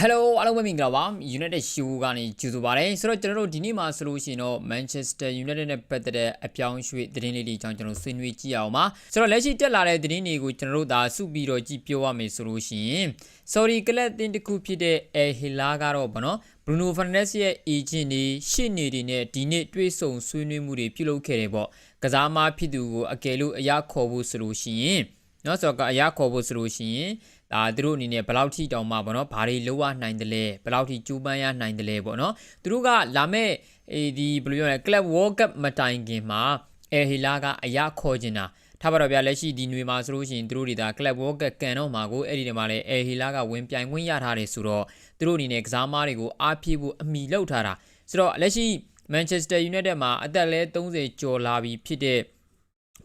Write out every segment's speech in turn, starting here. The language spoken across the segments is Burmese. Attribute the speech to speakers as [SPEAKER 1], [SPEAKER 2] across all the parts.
[SPEAKER 1] Hello အားလုံးပဲမင်္ဂလာပါ United Show ကနေကြိုဆိုပါရစေဆိုတော့ကျွန်တော်တို့ဒီနေ့မှာဆိုလို့ရှိရင်တော့ Manchester United နဲ့ပတ်သက်တဲ့အပြောင်းအရွှေ့သတင်းလေးတွေအကြောင်းကျွန်တော်ဆွေးနွေးကြည့်အောင်ပါဆိုတော့လက်ရှိတက်လာတဲ့သတင်းတွေကိုကျွန်တော်တို့ဒါစုပြီးတော့ကြည့်ပြောရမယ်ဆိုလို့ရှိရင် Sorry ကလပ်အသင်းတစ်ခုဖြစ်တဲ့ El Hilal ကတော့ဗောနော် Bruno Fernandes ရဲ့ agent တွေရှေ့နေတွေနဲ့ဒီနေ့တွေ့ဆုံဆွေးနွေးမှုတွေပြုလုပ်ခဲ့တယ်ပေါ့ကစားမဖြစ်သူကိုအကယ်လို့အရာခေါ်ဖို့ဆိုလို့ရှိရင်နော်ဆိုတော့အရာခေါ်ဖို့ဆိုလို့ရှိရင်ဒါသူတို့အနေနဲ့ဘယ်လောက်ထိတောင်မှပေါ့နော်ဘာတွေလိုရနိုင်တယ်လဲဘယ်လောက်ထိကြိုးပမ်းရနိုင်တယ်လဲပေါ့နော်သူတို့ကလာမဲ့အဲဒီဘယ်လိုပြောလဲ Club World Cup မတိုင်ခင်မှာအဲဟီလာကအရာခေါ်နေတာထားပါတော့ဗျာလက်ရှိဒီຫນွေမှာဆိုလို့ရှိရင်သူတို့တွေဒါ Club World Cup ကန်တော့မှာကိုအဲ့ဒီထဲမှာလည်းအဲဟီလာကဝင်ပြိုင်ခွင့်ရထားတယ်ဆိုတော့သူတို့အနေနဲ့ကစားမားတွေကိုအားဖြည့်ဖို့အမိလောက်ထားတာဆိုတော့လက်ရှိ Manchester United မှာအသက်လဲ30ကျော်လာပြီဖြစ်တဲ့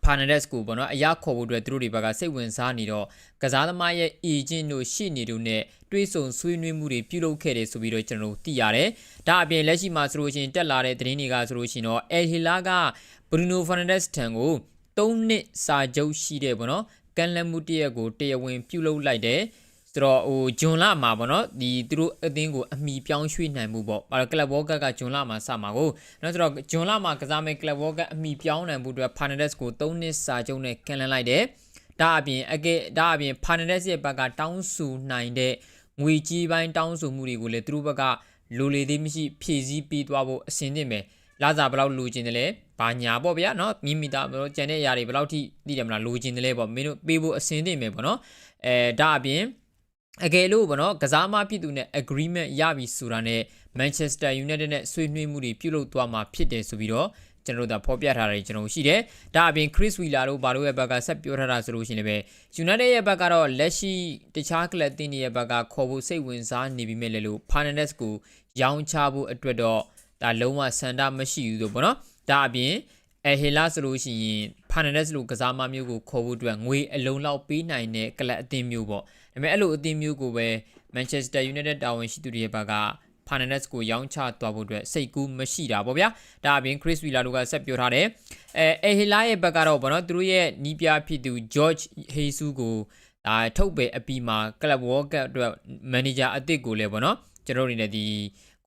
[SPEAKER 1] ဖာနဒက်စ်ကိုပေါ့နော်အရာခေါ်ဖို့အတွက်သူတို့တွေဘက်ကစိတ်ဝင်စားနေတော့ကစားသမားရဲ့အေဂျင့်တို့ရှေ့နေတို့နဲ့တွေးဆုံဆွေးနွေးမှုတွေပြုလုပ်ခဲ့တယ်ဆိုပြီးတော့ကျွန်တော်တို့သိရတယ်။ဒါအပြင်လက်ရှိမှာဆိုလို့ရှိရင်တက်လာတဲ့သတင်းတွေကဆိုလို့ရှိရင်တော့အယ်ဟီလာကဘရူနိုဖာနဒက်စ်ထံကို3နှစ်စာချုပ်ရှိတဲ့ပေါ့နော်ကန်လန်မှုတရက်ကိုတရားဝင်ပြုလုပ်လိုက်တယ်။ ဆိုတော့ဟိုဂျွန်လာမှာပေါ့နော်ဒီသူတို့အသင်းကိုအမိပြောင်းရွှေ့နိုင်မှုပေါ့အဲကလပ်ဝေါကတ်ကဂျွန်လာမှာစမှာကိုနော်ဆိုတော့ဂျွန်လာမှာကစားမဲ့ကလပ်ဝေါကတ်အမိပြောင်းနိုင်မှုအတွက်ဖာနဒက်စ်ကို3နှစ်စာချုပ်နဲ့ကန်လန်လိုက်တယ်ဒါအပြင်အကဲဒါအပြင်ဖာနဒက်စ်ရဲ့ဘက်ကတောင်းဆိုနိုင်တဲ့ငွေကြီးပိုင်းတောင်းဆိုမှုတွေကိုလည်းသူတို့ဘက်ကလိုလေသေးမရှိဖြည့်ဆည်းပေးသွားဖို့အဆင်သင့်ပဲလာစားဘယ်လောက်လိုချင်တယ်လဲဘာညာပေါ့ဗျာเนาะမိမိတာဘယ်လိုကြံတဲ့အရာတွေဘယ်လောက်ထိသိတယ်မလားလိုချင်တယ်လဲပေါ့မင်းတို့ပေးဖို့အဆင်သင့်ပဲပေါ့เนาะအဲဒါအပြင် အကယ်လို့ပေါ့နော်ကစားမဖြစ်သူနဲ့ agreement ရပြီဆိုတာနဲ့ Manchester United နဲ့ဆွေးနွေးမှုတွေပြုလုပ်သွားမှာဖြစ်တယ်ဆိုပြီးတော့ကျွန်တော်တို့ဒါဖော်ပြထားတာကျွန်တော်ရှိတယ်။ဒါအပြင် Chris Wheeler တို့ဘာလို့ရဲ့ဘက်ကဆက်ပြောထားတာဆိုလို့ရှိရင်လည်း United ရဲ့ဘက်ကတော့လက်ရှိတခြားကလပ်တင်းတွေရဲ့ဘက်ကခေါ်ဖို့စိတ်ဝင်စားနေပြီမဲ့လေလို့ Fernandes ကိုရောင်းချဖို့အတွက်တော့ဒါလုံးဝစန္ဒမရှိဘူးဆိုပေါ့နော်။ဒါအပြင်အဲဟီလာဆိုလို့ရှိရင်ဖာနန်ဒက်စ်လိုကစားမမျိုးကိုခေါ်ဖို့အတွက်ငွေအလုံးလောက်ပေးနိုင်တဲ့ကလပ်အသင်းမျိုးပေါ့ ဒါပေမဲ့အဲ့လိုအသင်းမျိုးကိုပဲ Manchester United တာဝန်ရှိသူတွေရဲ့ဘက်ကဖာနန်ဒက်စ်ကိုရောင်းချသွားဖို့အတွက်စိတ်ကူးမရှိတာပေါ့ဗျာဒါအပြင် Chris Wheeler တို့ကဆက်ပြောထားတယ်အဲအဲဟီလာရဲ့ဘက်ကတော့ဘောနော်သူတို့ရဲ့နီးပြဖြစ်သူ George Jesus ကိုဒါထုတ်ပေအပြီးမှာ Club World Cup အတွက် manager အသစ်ကိုလည်းဘောနော်ကျွန်တော်တို့အနေနဲ့ဒီ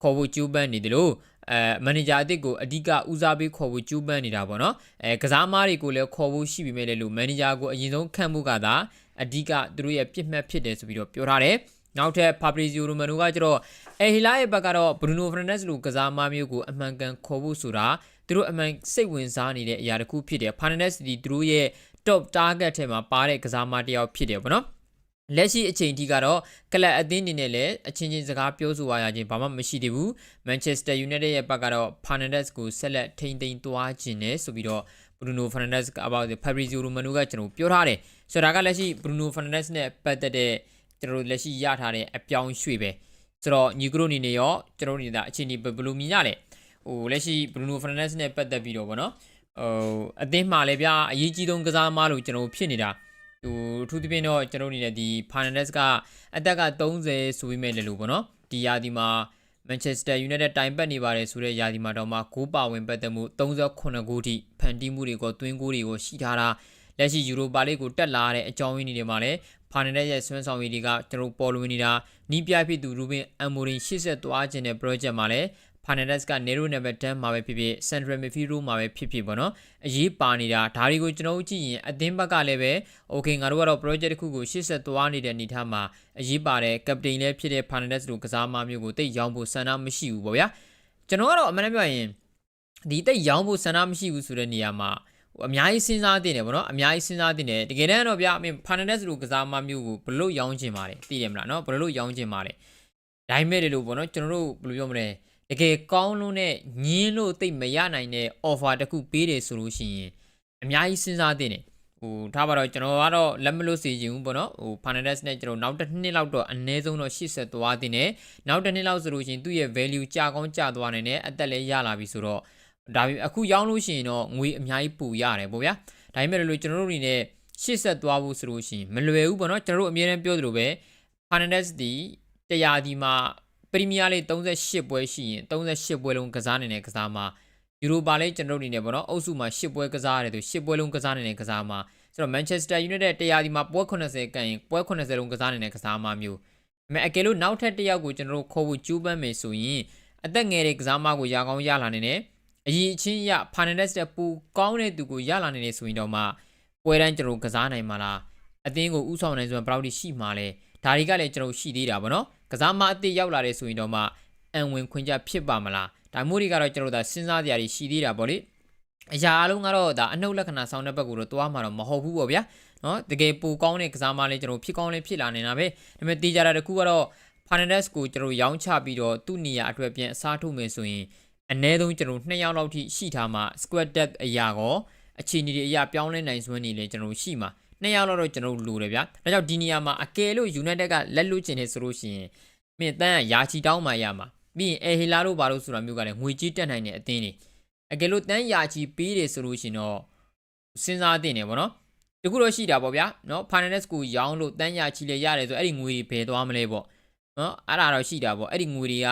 [SPEAKER 1] ခေါ်ဖို့ကြိုးပမ်းနေတယ်လို့ အဲမန်နေဂျာအသစ်ကိုအဓိကဦးစားပေးခေါ်ဖို့ကြိုးပမ်းနေတာပေါ့နော်အဲကစားမားတွေကိုလည်းခေါ်ဖို့ရှိပြီမဲ့လေလို့မန်နေဂျာကိုအရင်ဆုံးခန့်မှုကသာအဓိကသူတို့ရဲ့ပြစ်မှတ်ဖြစ်တယ်ဆိုပြီးတော့ပြောထားတယ်နောက်ထပ် Fabrizio Romano ကကျတော့အဲဟီလာရဲ့ဘက်ကတော့ Bruno Fernandes လိုကစားမားမျိုးကိုအမှန်ကန်ခေါ်ဖို့ဆိုတာသူတို့အမှန်စိတ်ဝင်စားနေတဲ့အရာတစ်ခုဖြစ်တယ် Fernandes ဒီသူတို့ရဲ့ top target ထဲမှာပါတဲ့ကစားမားတစ်ယောက်ဖြစ်တယ်ပေါ့နော် လက်ရှိအချိန်ထိကတော့ကလပ်အသင်းအနေနဲ့လည်းအချင်းချင်းစကားပြောဆိုရခြင်းဘာမှမရှိသေးဘူး။ Manchester United ရဲ့ဘက်ကတော့ Fernandes ကိုဆက်လက်ထိန်းသိမ်းသွားခြင်းနဲ့ဆိုပြီးတော့ Bruno Fernandes က about Fabrizio Romano ကကျွန်တော်ပြောထားတယ်။ဆိုတော့ဒါကလက်ရှိ Bruno Fernandes နဲ့ပတ်သက်တဲ့ကျွန်တော်လက်ရှိရထားတဲ့အပြောင်းရွှေ့ပဲ။ဆိုတော့ညီကတို့အနေနဲ့ရောကျွန်တော်နေတာအချိန်ဒီဘယ်လိုမြင်ရလဲ။ဟိုလက်ရှိ Bruno Fernandes နဲ့ပတ်သက်ပြီးတော့ဗောနော်။ဟိုအသင်းမှာလည်းဗျာအရေးကြီးဆုံးကစားသမားလို့ကျွန်တော်ဖြစ်နေတာ။ ဟိုအထူးသဖြင့်တော့ကျွန်တော်အနေနဲ့ဒီ Fernandes ကအသက်က30ဆိုပြီးမဲ့လေလို့ပေါ့နော်ဒီယာဒီမှာ Manchester United တိုင်ပတ်နေပါတယ်ဆိုတဲ့ယာဒီမှာတော့မှဂိုးပါဝင်ပတ်သက်မှု38ဂိုးထိဖန်တီးမှုတွေကိုသွင်းဂိုးတွေကိုရှိထားတာလက်ရှိယူရိုပါလိကိုတက်လာတဲ့အကြောင်းရင်းတွေမှာလည်းဖာနန်ဒက်ရဲ့ဆွမ်းဆောင်ရည်တွေကကျွန်တော်ပေါ်လွင်နေတာနီးပြဖြစ်သူရူဘင်အမ်မိုရင်ရှေ့ဆက်သွားခြင်းတဲ့ project မှာလည်း Fernandes က Nero number 10မှာပဲဖြစ်ဖြစ် Central midfield မှာပဲဖြစ်ဖြစ်ပေါ့နော်အရေးပါနေတာဒါတွေကိုကျွန်တော်တို့ကြည့်ရင်အသင်းဘက်ကလည်းပဲ okay ငါတို့ကတော့ project တစ်ခုကိုရှေ့ဆက်သွားနေတဲ့အနေထားမှာအရေးပါတဲ့ captain လည်းဖြစ်တဲ့ Fernandes တို့ကစားမမျိုးကိုတိတ်ရောင်းဖို့ဆန္ဒမရှိဘူးပေါ့ဗျာကျွန်တော်ကတော့အမှန်တမ်းပြောရင်ဒီတိတ်ရောင်းဖို့ဆန္ဒမရှိဘူးဆိုတဲ့နေရာမှာအများကြီးစဉ်းစားတင်တယ်ဗောနော်အများကြီးစဉ်းစားတင်တယ်တကယ်တမ်းတော့ဗျာအမေ Fernandes တို့ကစားမမျိုးကိုဘလို့ရောင်းချင်ပါလဲသိတယ်မလားနော်ဘလို့ရောင်းချင်ပါလဲဒါပေမဲ့လေလို့ဗောနော်ကျွန်တော်တို့ဘယ်လိုပြောမလဲ တကယ်ကောင်းလို့နဲ့ညင်းလို့တိတ်မရနိုင်တဲ့ offer တစ်ခုပေးတယ်ဆိုလို့ရှိရင်အများကြီးစဉ်းစားသင့်တယ်ဟိုထားပါတော့ကျွန်တော်ကတော့လက်မလို့စီချင်ဘူးပေါ့နော်ဟို Fernandes နဲ့ကျွန်တော်နောက်တစ်နှစ်လောက်တော့အနည်းဆုံးတော့80သွားတင်တယ်နောက်တစ်နှစ်လောက်ဆိုလို့ရှိရင်သူ့ရဲ့ value ကြာကောင်းကြာသွားနိုင်တယ်အသက်လည်းရလာပြီဆိုတော့ဒါပေမဲ့အခုရောင်းလို့ရှိရင်တော့ငွေအများကြီးပိုရတယ်ပေါ့ဗျာဒါပေမဲ့လို့ကျွန်တော်တို့အနေနဲ့80သွားဖို့ဆိုလို့ရှိရင်မလွယ်ဘူးပေါ့နော်ကျွန်တော်တို့အမြဲတမ်းပြောသလိုပဲ Fernandes ဒီတရားဒီမှာ ပရီးမီးယားလိ38ပွဲရှိရင်38ပွဲလုံးကစားနေတဲ့ကစားမှာယူရိုပါလိကျွန်တော်တို့အနေနဲ့ပေါ့နော်အုပ်စုမှာ10ပွဲကစားရတယ်ဆို10ပွဲလုံးကစားနေတဲ့ကစားမှာဆိုတော့ Manchester United တရားဒီမှာပွဲ80ကန်ရင်ပွဲ80လုံးကစားနေတဲ့ကစားမှာမျိုးဒါပေမဲ့အကယ်လို့နောက်ထပ်တစ်ယောက်ကိုကျွန်တော်တို့ခေါ်ဖို့ကြိုးပမ်းမယ်ဆိုရင်အသက်ငယ်တဲ့ကစားမကိုရကောင်းရလာနေတယ်အရင်အချင်းရဖာနန်ဒက်စ်တဲ့ပူကောင်းတဲ့သူကိုရလာနေတယ်ဆိုရင်တော့မှပွဲတန်းကျွန်တော်တို့ကစားနိုင်မှာလားအသင်းကိုဥဆောင်နိုင်ဆိုရင်ဘယ်လောက်ထိရှိမှာလဲဒါတွေကလည်းကျွန်တော်ရှိသေးတာဗောနော် ကစားမအသစ်ရောက်လာတယ်ဆိုရင်တော့မှအံဝင်ခွင့်ကြဖြစ်ပါမလားဒါမျိုးတွေကတော့ကျွန်တော်တို့ဒါစဉ်းစားကြရရှိသေးတာဗောလေအရာအလုံးကတော့ဒါအနှုတ်လက္ခဏာဆောင်တဲ့ဘက်ကိုတော့တွားမှာတော့မဟုတ်ဘူးပေါ့ဗျာနော်တကယ်ပူကောင်းတဲ့ကစားမလေးကျွန်တော်ဖြစ်ကောင်းလေးဖြစ်လာနေတာပဲဒါပေမဲ့တေးကြတာတခုကတော့ Fernandes ကိုကျွန်တော်ရောင်းချပြီးတော့သူ့နေရာအတွက်ပြန်အစားထိုးမယ်ဆိုရင်အနည်းဆုံးကျွန်တော်2ယောက်လောက်ထိရှိထားမှ squad depth အရာကောအခြေအနေတွေအရာပြောင်းလဲနိုင်စွမ်းနေလေကျွန်တော်ရှိမှာ2ယောက်လောက်တော့ကျွန်တော်လိုတယ်ဗျာဒါကြောင့်ဒီနေရာမှာအကယ်လို့ United ကလက်လွတ်ချင်နေဆိုလို့ရှိရင်မင်းတန်းကယာချီတောင်းမှရမှာပြီးရင်အဲဟီလာတို့ဘာလို့ဆိုတာမျိုးကလည်းငွေကြီးတက်နိုင်တဲ့အသင်းတွေအကယ်လို့တန်းယာချီပေးတယ်ဆိုလို့ရှိရင်တော့စဉ်းစားသင့်တယ်ဗောနော်တခုတော့ရှိတာပေါ့ဗျာနော် Fernandes ကိုရောင်းလို့တန်းယာချီလေရတယ်ဆိုအဲ့ဒီငွေတွေဘယ်သွားမလဲပေါ့နော်အဲ့ဒါတော့ရှိတာပေါ့အဲ့ဒီငွေတွေက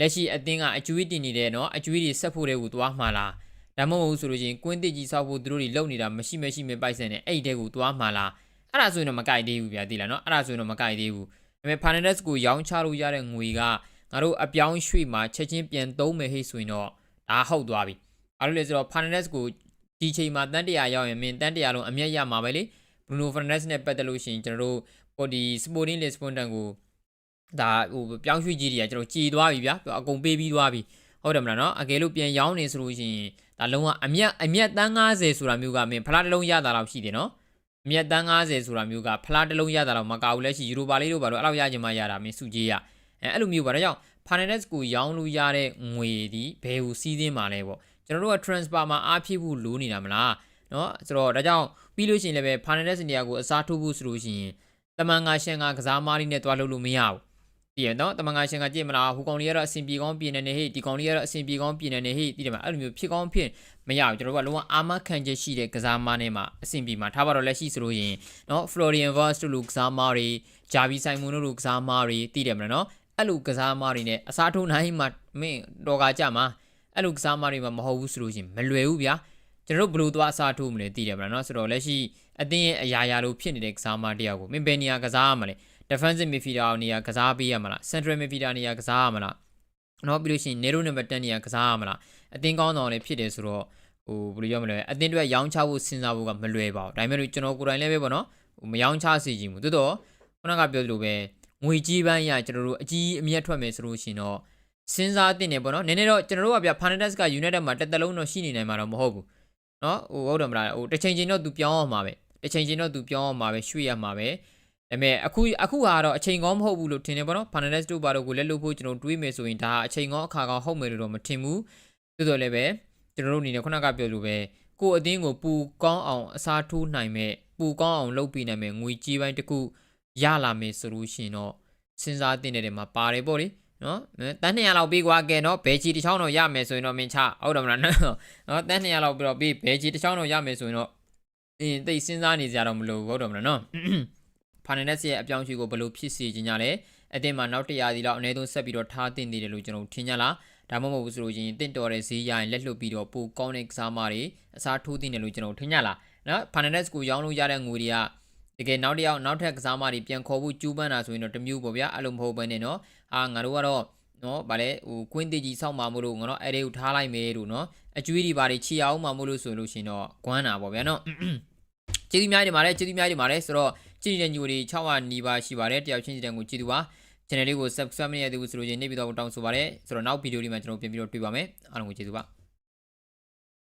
[SPEAKER 1] လက်ရှိအတင်းကအကျွေးတင်နေတဲ့နော်အကျွေးတွေဆက်ဖို့တဲ့ကိုသွားမှာလား ဒါမှမဟုတ်ဆိုလို့ချင်းကွင်းတစ်ကြီးဆောက်ဖို့သူတို့တွေလုပ်နေတာမရှိမရှိမပိုက်ဆန်နဲ့အဲ့ဒီတဲ့ကိုသွားမှာလားအဲ့ဒါဆိုရင်တော့မကြိုက်သေးဘူးဗျာသိလားနော်အဲ့ဒါဆိုရင်တော့မကြိုက်သေးဘူးဒါပေမဲ့ Fernandes ကိုရောင်းချလို့ရတဲ့ငွေကငါတို့အပြောင်းရွှေ့မှာချက်ချင်းပြန်သုံးမယ်ဟိဆိုရင်တော့ဒါဟုတ်သွားပြီဘာလို့လဲဆိုတော့ Fernandes ကိုဒီချိန်မှာတန်တရာရောက်ရင်မင်းတန်တရာလုံးအမျက်ရမှာပဲလေ Bruno Fernandes နဲ့ပတ်သက်လို့ရှိရင်ကျွန်တော်တို့ဟိုဒီ Sporting Lisbon တန်ကိုဒါဟိုပြောင်းရွှေ့ကြီးတွေကကျွန်တော်ကြည်သွားပြီဗျာအကုန်ပေးပြီးသွားပြီဟုတ်တယ်မလားနော်အကယ်လို့ပြန်ရောင်းနေဆိုလို့ရှိရင် ဒါလုံးဝအမျက်အမျက်တန်း90ဆိုတာမျိုးကမင်းဖလားတစ်လုံးရတာတော့ရှိတယ်နော်အမျက်တန်း90ဆိုတာမျိုးကဖလားတစ်လုံးရတာတော့မကဘူးလက်ရှိယူရိုပါလေးတို့ဘာလို့အဲ့လောက်ရချင်မှရတာမင်းစုကြီးရအဲအဲ့လိုမျိုးပါဒါကြောင့် Fernandes ကိုရောင်းလို့ရတဲ့ငွေဒီဘယ်ကိုစီးသင်းမှာလဲပေါ့ကျွန်တော်တို့က transfer မှာအားဖြည့်ဖို့လိုနေတာမလားနော်ဆိုတော့ဒါကြောင့်ပြီးလို့ရှိရင်လည်းပဲ Fernandes နေရာကိုအစားထိုးဖို့ဆိုလို့ရှိရင်တမန်ငါရှန်ကကစားမားလေးနဲ့တွားလို့လို့မရဘူး တည်ရနော်တမန်ငါရှင်ကကြည့်မလားဟိုကောင်လေးကတော့အဆင်ပြေကောင်းပြင်နေနေဟေ့ဒီကောင်လေးကတော့အဆင်ပြေကောင်းပြင်နေနေဟေ့တည်တယ်မအဲ့လိုမျိုးဖြစ်ကောင်းဖြစ်မရဘူးကျွန်တော်တို့ကလုံးဝအာမခံချက်ရှိတဲ့ကစားမနဲ့မှအဆင်ပြေမှာထားပါတော့လက်ရှိဆိုလို့ရင်နော် Florian Wirtz တို့လူကစားမတွေဂျာဗီဆိုင်မွန်တို့လူကစားမတွေတည်တယ်မလားနော်အဲ့လိုကစားမတွေနဲ့အစားထိုးနိုင်မှမင်းတော်ကကြမှာအဲ့လိုကစားမတွေမှမဟုတ်ဘူးဆိုလို့ရှင်မလွယ်ဘူးဗျာကျွန်တော်တို့ဘယ်လိုသွားအစားထိုးမလဲတည်တယ်မလားနော်ဆိုတော့လက်ရှိအသင်းရဲ့အရာရာလိုဖြစ်နေတဲ့ကစားမတယောက်ကိုမင်းဘယ်နေရာကစားရမလဲ defensive midfielder နေရာကစားပေးရမလား central midfielder နေရာကစားရမလားနော်ပြီးလို့ရှိရင် Nero number 10နေရာကစားရမလားအသင်းကောင်းတော်လည်းဖြစ်တယ်ဆိုတော့ဟိုဘယ်လိုပြောမလဲအသင်းတွေရောင်းချဖို့စဉ်းစားဖို့ကမလွယ်ပါဘူးဒါပေမဲ့ကျွန်တော်ကိုယ်တိုင်လည်းပဲပေါ့နော်ဟိုမရောင်းချစေချင်ဘူးတိုးတော့ခုနကပြောသလိုပဲငွေကြီးပန်းရကျွန်တော်တို့အကြီးအမြတ်ထွက်မယ်ဆိုလို့ရှိရင်တော့စဉ်းစားတင်နေပေါ့နော်နည်းနည်းတော့ကျွန်တော်တို့ကဗျ Fernandes က United မှာတစ်သက်လုံးတော့ရှိနေနိုင်မှာတော့မဟုတ်ဘူးနော်ဟိုဟုတ်တယ်မလားဟိုတစ်ချိန်ချိန်တော့သူပြောင်းအောင်မှာပဲတစ်ချိန်ချိန်တော့သူပြောင်းအောင်မှာပဲရွှေ့ရမှာပဲ ဒါပေမဲ့အခုအခုဟာတော့အချိန်ကောင်းမဟုတ်ဘူးလို့ထင်တယ်ပေါ့နော် Fernandes တို့ဘာလို့ကိုလက်လို့ဖို့ကျွန်တော်တွေးမယ်ဆိုရင်ဒါအချိန်ကောင်းအခါကောင်းဟုတ်မယ်လို့တော့မထင်ဘူးသို့တော်လည်းပဲကျွန်တော်တို့အနေနဲ့ခုနကပြောလို့ပဲကိုအသင်းကိုပူကောင်းအောင်အစားထိုးနိုင်မဲ့ပူကောင်းအောင်လုပ်ပေးနိုင်မဲ့ငွေကြီးပိုင်းတစ်ခုရလာမယ်ဆိုလို့ရှိရင်တော့စဉ်းစားတင်တဲ့နေရာမှာပါတယ်ပေါ့လေနော်တန်း200လောက်ပေးကွာကဲနော်ဘဲချီတစ်ချောင်းတော့ရမယ်ဆိုရင်တော့မင်းချဟုတ်တယ်မလားနော်တန်း200လောက်ပြီးတော့ပေးဘဲချီတစ်ချောင်းတော့ရမယ်ဆိုရင်တော့အင်းတိတ်စဉ်းစားနေကြတော့မလို့ဟုတ်တယ်မလားနော် ဖာနန်ဒက်စ်ရဲ့အပြောင်းအရွှေ့ကိုဘယ်လိုဖြစ်စေချင်ကြလဲအတင်းမှာနောက်တရာစီလောက်အနည်းဆုံးဆက်ပြီးတော့ထားတင်နေတယ်လို့ကျွန်တော်ထင်ကြလားဒါမှမဟုတ်ဘူးဆိုလို့ချင်းတင့်တော်တဲ့ဈေးရရင်လက်လွတ်ပြီးတော့ပိုကောင်းတဲ့ကစားမတွေအစားထိုးတင်တယ်လို့ကျွန်တော်ထင်ကြလားနော်ဖာနန်ဒက်စ်ကိုရောင်းလို့ရတဲ့ငွေတွေကတကယ်နောက်တစ်ယောက်နောက်ထပ်ကစားမတွေပြန်ခေါ်ဖို့ကြိုးပမ်းတာဆိုရင်တော့တမျိုးပေါ့ဗျာအဲ့လိုမဟုတ်ဘဲနဲ့နော်အာငါတို့ကတော့နော်ဗာလဲဟိုကွင်းတေကြီးစောက်မှာမို့လို့ငါတို့အဲ့ဒီကိုထားလိုက်မယ်လို့နော်အကျွေးတွေဘာတွေချီအောင်မှာမို့လို့ဆိုလို့ရှင်တော့ကွမ်းတာပေါ့ဗျာနော်ကျေးဇူးများတင်ပါတယ်ကျေးဇူးများတင်ပါတယ်ဆိုတော့ ကြည့်နေတဲ့ညိုတွေ600နီးပါးရှိပါတယ်တယောက်ချင်းစီတန်ကိုကြည့်သူပါ channel လေးကို subscribe မရသေးဘူးဆိုလို့ရှင်နေပြီးတော့တောင်းဆိုပါတယ်ဆိုတော့နောက်ဗီဒီယိုလေးမှာကျွန်တော်ပြန်ပြီးတော့တွေ့ပါမယ်အားလုံးကိုကျေးဇူးပါ